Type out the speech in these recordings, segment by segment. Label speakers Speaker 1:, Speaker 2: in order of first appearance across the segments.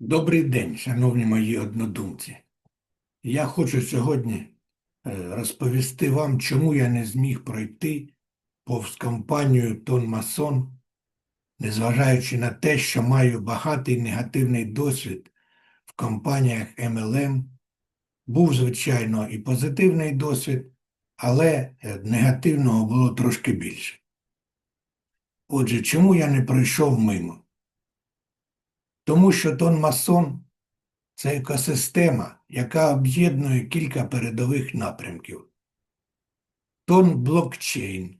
Speaker 1: Добрий день, шановні мої однодумці. Я хочу сьогодні е, розповісти вам, чому я не зміг пройти повз компанію Тон Масон, незважаючи на те, що маю багатий негативний досвід в компаніях MLM. Був, звичайно, і позитивний досвід, але е, негативного було трошки більше. Отже, чому я не пройшов мимо? Тому що Тон Масон це екосистема, яка об'єднує кілька передових напрямків. Тон блокчейн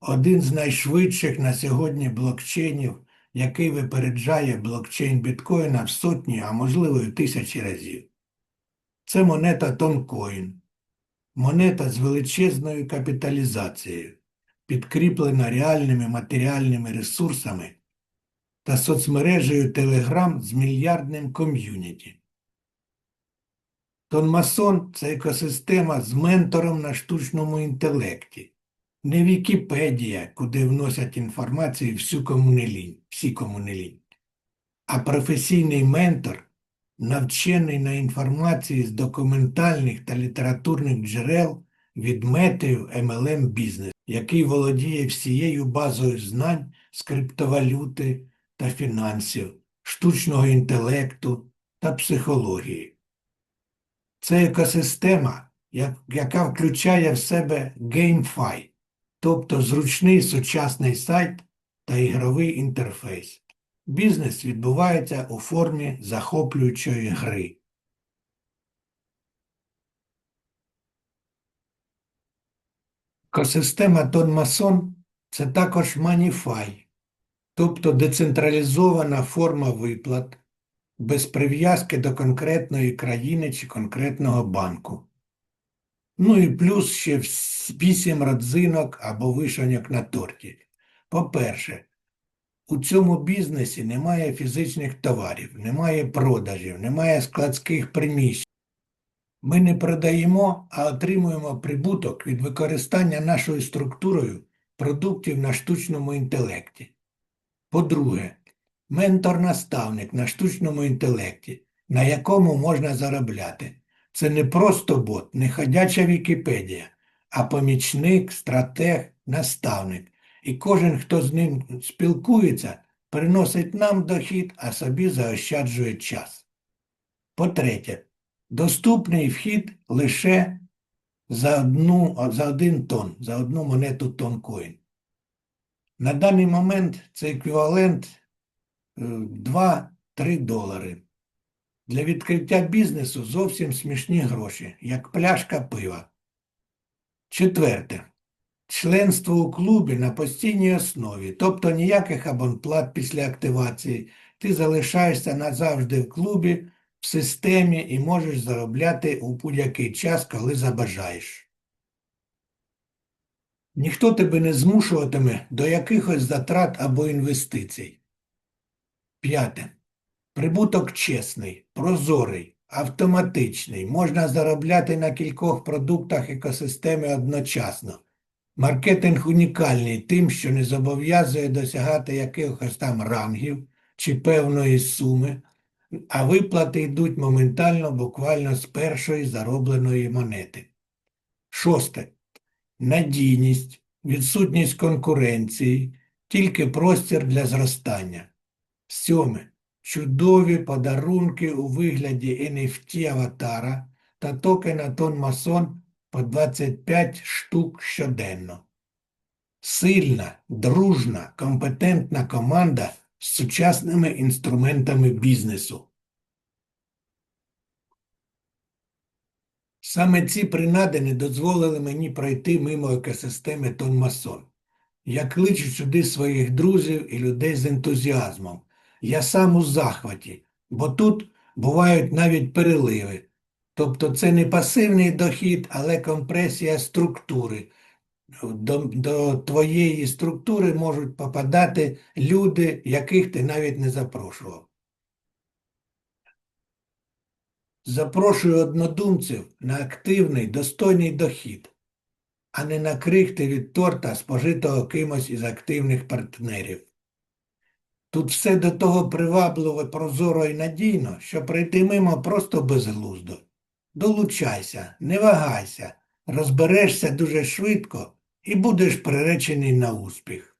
Speaker 1: один з найшвидших на сьогодні блокчейнів, який випереджає блокчейн біткоїна в сотні, а можливо і тисячі разів. Це монета Тонкоін, монета з величезною капіталізацією, підкріплена реальними матеріальними ресурсами та соцмережею Telegram з мільярдним ком'юніті. Тонмасон це екосистема з ментором на штучному інтелекті. Не Вікіпедія, куди вносять інформацію всю кому не лінь, всі кому не лінь, а професійний ментор, навчений на інформації з документальних та літературних джерел від метею MLM бізнес, який володіє всією базою знань з криптовалюти та фінансів, штучного інтелекту та психології. Це екосистема, яка включає в себе GameFi, тобто зручний сучасний сайт та ігровий інтерфейс. Бізнес відбувається у формі захоплюючої гри. Екосистема Тонмасон – це також маніфай, тобто децентралізована форма виплат без прив'язки до конкретної країни чи конкретного банку. Ну і плюс ще вс- вісім родзинок або вишеньок на торті. По-перше, у цьому бізнесі немає фізичних товарів, немає продажів, немає складських приміщень. Ми не продаємо, а отримуємо прибуток від використання нашою структурою продуктів на штучному інтелекті. По-друге, ментор-наставник на штучному інтелекті, на якому можна заробляти. Це не просто бот, не ходяча Вікіпедія, а помічник, стратег, наставник. І кожен, хто з ним спілкується, приносить нам дохід, а собі заощаджує час. По-третє, доступний вхід лише за, одну, за один тон, за одну монету тонкоін. На даний момент це еквівалент е, 2-3 долари. Для відкриття бізнесу зовсім смішні гроші, як пляшка пива. Четверте. Членство у клубі на постійній основі, тобто ніяких абонплат після активації. Ти залишаєшся назавжди в клубі, в системі і можеш заробляти у будь-який час, коли забажаєш. Ніхто тебе не змушуватиме до якихось затрат або інвестицій. П'яте. Прибуток чесний, прозорий, автоматичний. Можна заробляти на кількох продуктах екосистеми одночасно. Маркетинг унікальний тим, що не зобов'язує досягати якихось там рангів чи певної суми, а виплати йдуть моментально, буквально з першої заробленої монети. Шосте. Надійність, відсутність конкуренції, тільки простір для зростання. Сьоме. Чудові подарунки у вигляді NFT аватара та токена Тон Масон по 25 штук щоденно. Сильна, дружна, компетентна команда з сучасними інструментами бізнесу. Саме ці принади не дозволили мені пройти мимо екосистеми Тон Масон. Я кличу сюди своїх друзів і людей з ентузіазмом. Я сам у захваті, бо тут бувають навіть переливи. Тобто це не пасивний дохід, але компресія структури. До, до твоєї структури можуть попадати люди, яких ти навіть не запрошував. Запрошую однодумців на активний, достойний дохід, а не на крихти від торта, спожитого кимось із активних партнерів. Тут все до того привабливо, прозоро і надійно, що пройти мимо просто безглуздо. Долучайся, не вагайся, розберешся дуже швидко і будеш приречений на успіх.